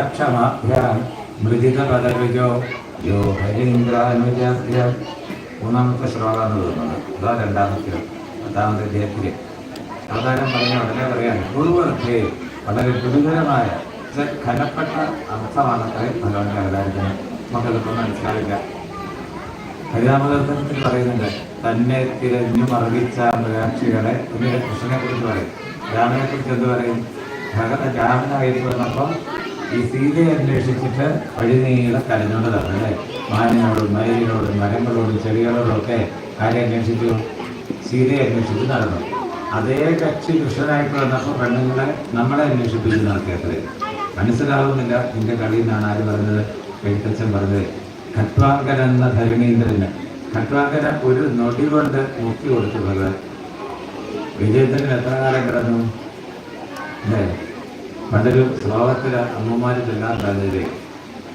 ക്ഷമാഭ്യാം മൃദിതപദവിജോ യോ ഹരീന്ദ്രാനുജാഭ്യാം മൂന്നാമത്തെ ശ്ലോകമാണ് തോന്നുന്നത് അതാ രണ്ടാമത്തെ പത്താമത്തെ അധ്യായത്തിൽ അവതാരം പറഞ്ഞ ഉടനെ പറയാൻ പൂർവത്തെ വളരെ ഗുരുതരമായ ഘനപ്പെട്ട അർത്ഥമാണ് ഭഗവാന്റെ അവതാരത്തിന് നമുക്കതിപ്പോൾ മനസ്സിലാവില്ല. ഹരിതാമദർശനത്തിൽ പറയുന്നുണ്ട് തന്നെ തിരഞ്ഞു മറവിച്ച മൃഗാക്ഷികളെ പിന്നീട് കൃഷ്ണനെ കുറിച്ച് പറയും. രാമനെ കുറിച്ച് എന്ത് പറയും? ഭഗവത് രാമനായിരുന്നു വന്നപ്പം ഈ സീതയെ അന്വേഷിച്ചിട്ട് വഴിനീള കരഞ്ഞോണ്ടതാണ് അല്ലേ? മാനിനോടും മയിലിനോടും മരങ്ങളോടും ചെടികളോടും ഒക്കെ ആരെ അന്വേഷിച്ചു? സീതയെ അന്വേഷിച്ച് നടന്നു. അതേ കക്ഷി കൃഷ്ണനായിട്ട് വന്നപ്പോൾ പെണ്ണുങ്ങളെ നമ്മളെ അന്വേഷിപ്പിച്ച് നടത്തിയത്രേ. മനസ്സിലാവുന്നില്ല നിന്റെ കളി എന്നാണ് ആര് പറഞ്ഞത്? എഴുത്തച്ഛൻ പറഞ്ഞത് ഖട്വാങ്കൻ എന്ന ധരണീന്ദ്രന് ഖട്വാങ്കര ഒരു നൊടി കൊണ്ട് മുക്കി കൊടുത്തു ഭഗവാൻ. വിജയത്തിന് എത്ര കാലം കിടന്നു? അല്ലേ? പണ്ടൊരു ശ്ലോകത്തിൽ ചെല്ലാൻ പറഞ്ഞത്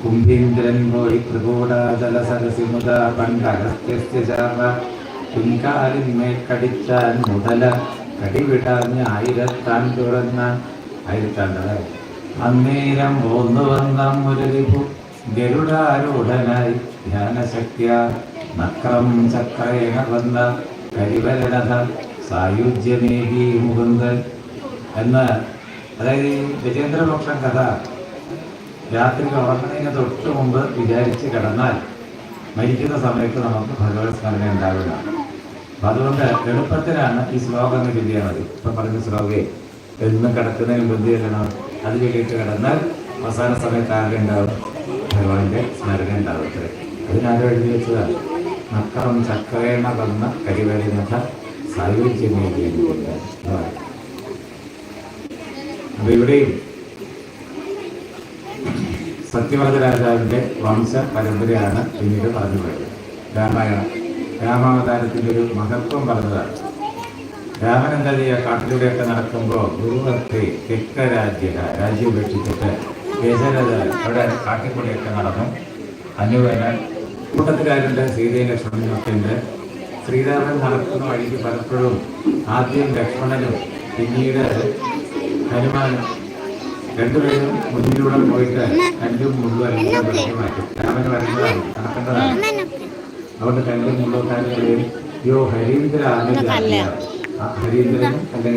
കുംഭീന്ദ്രൻ പോയി ത്രികൂടാചല സരസിമുത പിൻകാലിന്മേൽ കടിച്ചാൻ മുതല കടിവിടാഞ്ഞ് ആയിരത്താൻ തുറന്ന. ആയിരത്താണ്ടത് അന്നേരം പോന്നു വന്ന മുരളിപു ഗരുഡാരൂഢനായി ധ്യാനശക്തിയ. നക്രം ചക്രേണ വന്ന കരിവരണത സായുജ്യമേകി മുകുന്ദൻ. എന്ന് അതായത് ഈ ഗജേന്ദ്രമോക്ഷം കഥ രാത്രി ഉറങ്ങുന്നതിന് തൊട്ട് മുമ്പ് വിചാരിച്ച് കിടന്നാൽ മരിക്കുന്ന സമയത്ത് നമുക്ക് ഭഗവത് സ്മരണ ഉണ്ടാവില്ല. അപ്പം അതുകൊണ്ട് എളുപ്പത്തിലാണ് ഈ ശ്ലോകം എന്ന് ചൊല്ലിയാൽ മതി. ഇപ്പം പറഞ്ഞ ശ്ലോകേ എന്നും കിടക്കുന്നതിന് ബുദ്ധി ചെല്ലണം. അത് ചൊല്ലിയിട്ട് കിടന്നാൽ അവസാന സമയത്ത് ആരുടെ ഉണ്ടാവും ഭഗവാന്റെ സ്മരണ ഉണ്ടാവും അത്രേ അതിനാരും എഴുതി വെച്ചതാണ്. നക്കറം ചക്രേണ വന്ന കരിവരുന്നത സായുജ്യമേകി അപ്പൊ ഇവിടെയും സത്യവ്രത വംശ പരമ്പരയാണ് പിന്നീട് പറഞ്ഞു പോയത്. രാമായണം. രാമാവതാരത്തിന്റെ ഒരു മഹത്വം പറഞ്ഞതാണ്. രാമൻ എന്താ ചെയ്യുക കാട്ടിലൂടെയൊക്കെ നടക്കുമ്പോൾ ഗുരുവർത്തി തെക്ക രാജ്യ രാജ്യം ഉപേക്ഷിച്ചിട്ട് കേശരഥ അവിടെ കാട്ടിക്കൂടെയൊക്കെ നടന്നു. അന്യവേന കൂട്ടത്തിലാരുണ്ട്? സീതയും ലക്ഷ്മണനും ഒക്കെ ഉണ്ട്. ശ്രീരാമൻ നടക്കുന്ന വഴിക്ക് പലപ്പോഴും ആദ്യം ലക്ഷ്മണനും പിന്നീട് ഹനുമാനും രണ്ടുപേരും മുന്നിലൂടെ പോയിട്ട് കല്ലും മുള്ളും എല്ലാം വെട്ടി മാറ്റും. രാമന് വരുന്നതാണ് നടക്കേണ്ടതാണ് അതുകൊണ്ട് കല്ലും മുള്ളൊക്കെ യോ ഹരീന്ദ്ര ആനന്ദ ഹരീന്ദ്രനും അല്ലെങ്കിൽ